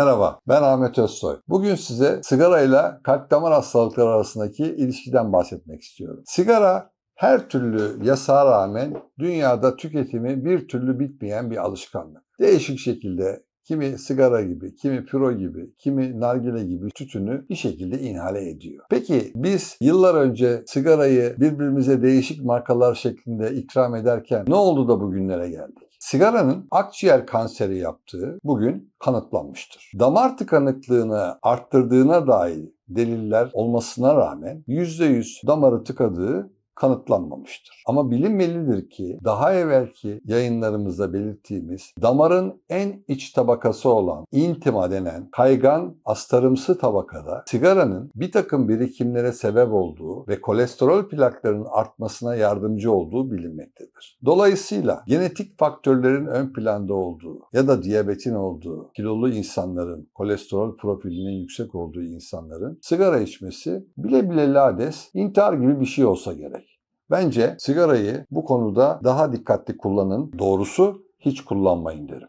Merhaba, ben Ahmet Özsoy. Bugün size sigarayla kalp damar hastalıkları arasındaki ilişkiden bahsetmek istiyorum. Sigara her türlü yasağa rağmen dünyada tüketimi bir türlü bitmeyen bir alışkanlık. Değişik şekilde kimi sigara gibi, kimi püro gibi, kimi nargile gibi tütünü bir şekilde inhale ediyor. Peki biz yıllar önce sigarayı birbirimize değişik markalar şeklinde ikram ederken ne oldu da bugünlere geldik? Sigaranın akciğer kanseri yaptığı bugün kanıtlanmıştır. Damar tıkanıklığını arttırdığına dair deliller olmasına rağmen %100 damarı tıkadığı kanıtlanmamıştır. Ama bilinmelidir ki daha evvelki yayınlarımızda belirttiğimiz damarın en iç tabakası olan intima denen kaygan astarımsı tabakada sigaranın bir takım birikimlere sebep olduğu ve kolesterol plaklarının artmasına yardımcı olduğu bilinmektedir. Dolayısıyla genetik faktörlerin ön planda olduğu ya da diyabetin olduğu, kilolu insanların, kolesterol profilinin yüksek olduğu insanların sigara içmesi bile bile lades intihar gibi bir şey olsa gerek. Bence sigarayı bu konuda daha dikkatli kullanın. Doğrusu hiç kullanmayın derim.